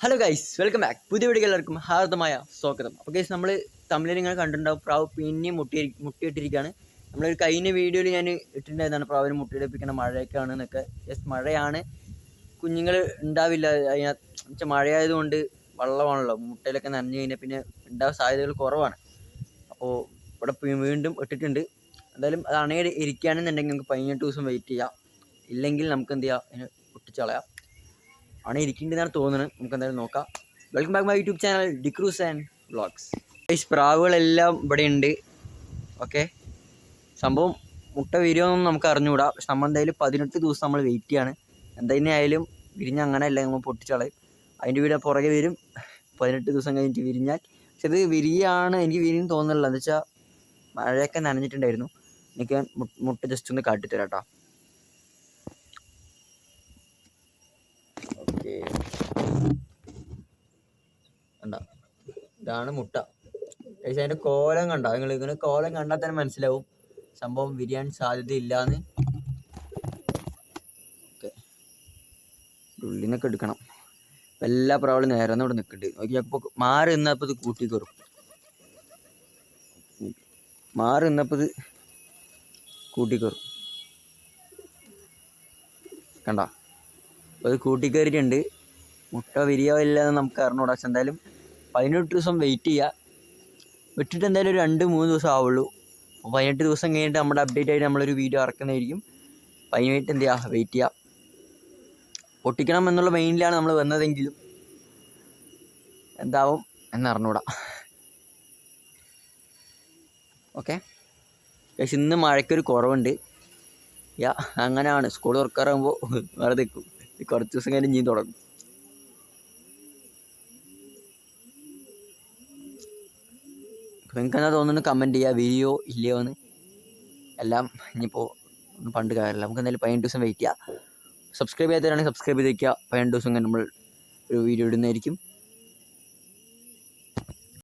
Hello guys welcome back പുതിയ video എല്ലാവർക്കും ഹാർദമായ സ്വാഗതം. അപ്പോൾ ഗൈസ് നമ്മൾ തമിഴിൽ നിങ്ങൾ കണ്ടിട്ടുണ്ടാവും പ്രാവ് പിന്നെയും മുട്ടി മുട്ടിയിട്ടിരിക്കുകയാണ് നമ്മളൊരു കഴിഞ്ഞ വീഡിയോയിൽ ഞാൻ ഇട്ടിട്ടുണ്ടായിരുന്നാണ് പ്രാവിന് മുട്ടിയിടിപ്പിക്കണ മഴയൊക്കെയാണ് എന്നൊക്കെ. യെസ് മഴയാണ്. കുഞ്ഞുങ്ങൾ ഉണ്ടാവില്ല. അതിനകത്ത് മഴയായതുകൊണ്ട് വെള്ളമാണല്ലോ. മുട്ടയിലൊക്കെ നനഞ്ഞു കഴിഞ്ഞാൽ പിന്നെ ഉണ്ടാവാൻ സാധ്യതകൾ കുറവാണ്. അപ്പോൾ ഇവിടെ വീണ്ടും ഇട്ടിട്ടുണ്ട്. എന്തായാലും അത് അണയിൽ ഇരിക്കുകയാണെന്നുണ്ടെങ്കിൽ നമുക്ക് പതിനെട്ട് ദിവസം വെയിറ്റ് ചെയ്യാം. ഇല്ലെങ്കിൽ നമുക്ക് എന്ത് ചെയ്യാം? അതിന് പൊട്ടിച്ചളയാം. ആണ് ഇരിക്കേണ്ടതാണ് തോന്നുന്നത്. നമുക്ക് എന്തായാലും നോക്കാം. Welcome back my YouTube channel D'Cruz and vlogs guys പ്രാവുകളെല്ലാം ഇവിടെ ഉണ്ട്. ഓക്കെ സംഭവം മുട്ട വിരിയൊന്നും നമുക്ക് അറിഞ്ഞുകൂടാ. പക്ഷെ നമ്മൾ എന്തായാലും പതിനെട്ട് ദിവസം നമ്മൾ വെയിറ്റ് ചെയ്യാണ്. എന്തായാലും വിരിഞ്ഞ അങ്ങനെ അല്ല നമ്മൾ പൊട്ടിച്ചളയും. അതിന്റെ വീട് പുറകെ വരും. പതിനെട്ട് ദിവസം കഴിഞ്ഞിട്ട് വിരിഞ്ഞാൽ. പക്ഷെ ഇത് വിരിയാണ് എനിക്ക് വിരിഞ്ഞ് തോന്നുന്നില്ല. എന്ന് വെച്ചാൽ മഴയൊക്കെ നനഞ്ഞിട്ടുണ്ടായിരുന്നു. എനിക്ക് മുട്ട ജസ്റ്റ് ഒന്ന് കാട്ടിത്തരാം കേട്ടോ ഓക്കെ കണ്ട ഇതാണ് മുട്ട. പക്ഷെ അതിന്റെ കോലം കണ്ട? നിങ്ങൾ ഇതിന് കോലം കണ്ടാൽ തന്നെ മനസ്സിലാവും. സംഭവം വിരിയാൻ സാധ്യതയില്ലാന്ന്. ഓക്കെ. ഉള്ളിനൊക്കെ എടുക്കണം. എല്ലാ പ്രാവളും നേരം ഇവിടെ നിൽക്കുന്നുണ്ട്. നോക്കി അപ്പോൾ മാറി നിന്നപ്പോൾ ഇത് കൂട്ടി കയറും. മാറി നിന്നപ്പോൾ ഇത് കൂട്ടി കയറും. കണ്ട? അപ്പോൾ അത് കൂട്ടിക്കയറിയിട്ടുണ്ട് മുട്ട വിരിയോ ഇല്ല എന്ന് നമുക്ക് അറിഞ്ഞൂടാ പക്ഷെ എന്തായാലും പതിനെട്ട് ദിവസം വെയിറ്റ് ചെയ്യുക വിട്ടിട്ട് എന്തായാലും രണ്ട് മൂന്ന് ദിവസം ആവുള്ളൂ. അപ്പോൾ പതിനെട്ട് ദിവസം കഴിഞ്ഞിട്ട് നമ്മുടെ അപ്ഡേറ്റ് ആയിട്ട് നമ്മളൊരു വീഡിയോ ഇറക്കുന്നതായിരിക്കും. അപ്പോൾ എന്ത് ചെയ്യുക വെയിറ്റ് ചെയ്യുക പൊട്ടിക്കണം എന്നുള്ള മെയിനിലാണ് നമ്മൾ വന്നതെങ്കിലും എന്താവും എന്നറിഞ്ഞൂടാ. ഓക്കെ പക്ഷെ ഇന്ന് മഴയ്ക്കൊരു കുറവുണ്ട്. യാ അങ്ങനെയാണ്. സ്കൂൾ തുറക്കാറാകുമ്പോൾ വേറെ നിൽക്കും കുറച്ച് ദിവസം കഴിഞ്ഞ് ഇനിയും തുടങ്ങും. നിങ്ങൾക്ക് എന്താ തോന്നുന്നു? കമന്റ് ചെയ്യുക വീഡിയോ ഇല്ലയോ എന്ന്. എല്ലാം ഇനിയിപ്പോൾ പണ്ട് കാര്യമില്ല നമുക്ക് എന്തായാലും പതിനെട്ട് ദിവസം വെയിറ്റ് ചെയ്യാം. സബ്സ്ക്രൈബ് ചെയ്യാത്തവരാണെങ്കിൽ സബ്സ്ക്രൈബ് ചെയ്ത് വയ്ക്കുക പതിനെട്ട് ദിവസം കഴിഞ്ഞ് നമ്മൾ ഒരു വീഡിയോ ഇടുന്നതായിരിക്കും.